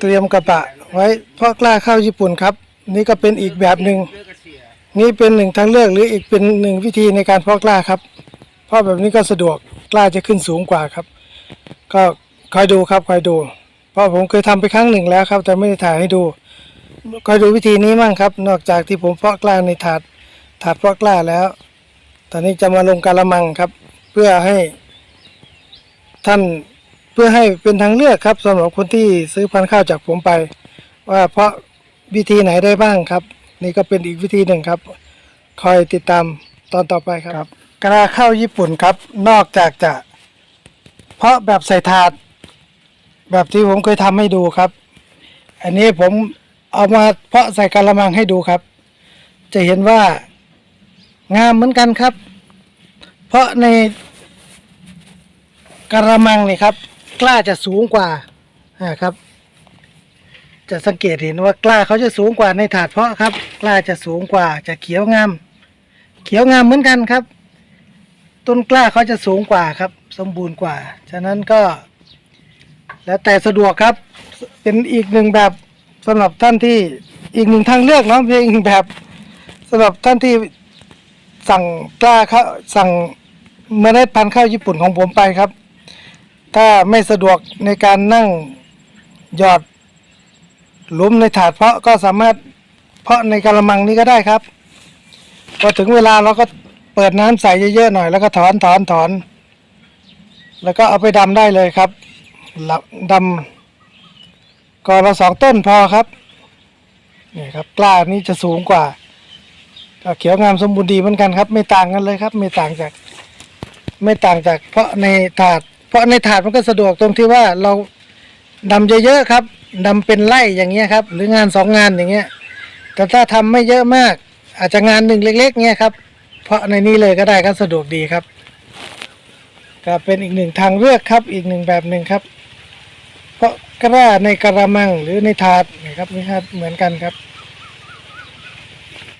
เตรียมกระบะไว้เพราะกล้าเข้าญี่ปุ่นครับ นี่ก็เป็นอีกแบบหนึ่งนี่เป็นหนึ่งทางเลือกหรืออีกเป็นหนึ่งวิธีในการเพาะกล้าครับ เพราะแบบนี้ก็สะดวกกล้าจะขึ้นสูงกว่าครับ ก็คอยดูครับคอยดู เพราะผมเคยทำไปครั้งหนึ่งแล้วครับ แต่ไม่ได้ถ่ายให้ดูคอยดูวิธีนี้มั่งครับ นอกจากที่ผมเพาะกล้าในถาดถาดเพาะกล้าแล้ว ตอนนี้จะมาลงกะละมังครับ เพื่อให้ท่าน เพื่อให้เป็นทางเลือกครับสำหรับคนที่ซื้อพันธุ์ข้าวจากผมไป ว่าเพราะวิธีไหนได้บ้างครับ นี่ก็เป็นอีกวิธีหนึ่งครับ คอยติดตามตอนต่อไปครับกระข้าวญี่ปุ่นครับ นอกจากจะ เพาะแบบใส่ถาด แบบที่ผมเคยทำให้ดูครับ อันนี้ผมเอามาเพาะใส่กระมังให้ดูครับ จะเห็นว่างามเหมือนกันครับ เพราะในกระมังนี่ครับ กล้าจะสูงกว่าอ่าครับ จะสังเกตเห็นว่ากล้าเขาจะสูงกว่าในถาดเพาะครับ กล้าจะสูงกว่าจะเขียวงามเขียวงามเหมือนกันครับ ต้นกล้าเขาจะสูงกว่าครับ สมบูรณ์กว่า ฉะนั้นก็ แล้วแต่สะดวกครับ เป็นอีกหนึ่งแบบสำหรับท่านที่อีกหนึ่งทางเลือกเนาะเป็นอีกหนึ่งแบบสำหรับท่านที่สั่งกล้าเข้าสั่งเมล็ดพันธุ์ข้าวญี่ปุ่นของผมไปครับ ถ้าไม่สะดวกในการนั่งหยอดหลุมในถาดเพาะก็สามารถเพาะในกระมังนี้ก็ได้ครับ พอถึงเวลาเราก็เปิดน้ำใส่เยอะๆหน่อย แล้วก็ถอนถอนถอน แล้วก็เอาไปดำได้เลยครับหลับดำก่อนละสองต้นพอครับนี่ครับกล้านี้จะสูงกว่าก็เขียวงามสมบูรณ์ดีเหมือนกันครับ ไม่ต่างกันเลยครับ ไม่ต่างจาก ไม่ต่างจากเพาะในถาด ราะในถาดมันก็สะดวกตรงที่ว่าเราดำเยอะๆครับดำเป็นไร่อย่างเงี้ยครับ หรืองานสองงานอย่างเงี้ย แต่ถ้าทำไม่เยอะมาก อาจจะงานหนึ่งเล็ก ๆเงี้ยครับ เพราะในนี้เลยก็ได้ก็สะดวกดีครับก็เป็นอีกหนึ่งทางเลือกครับ อีกหนึ่งแบบหนึ่งครับ เพราะกระในกระมังหรือในถาดนะครับนี่ครับเหมือนกันครับ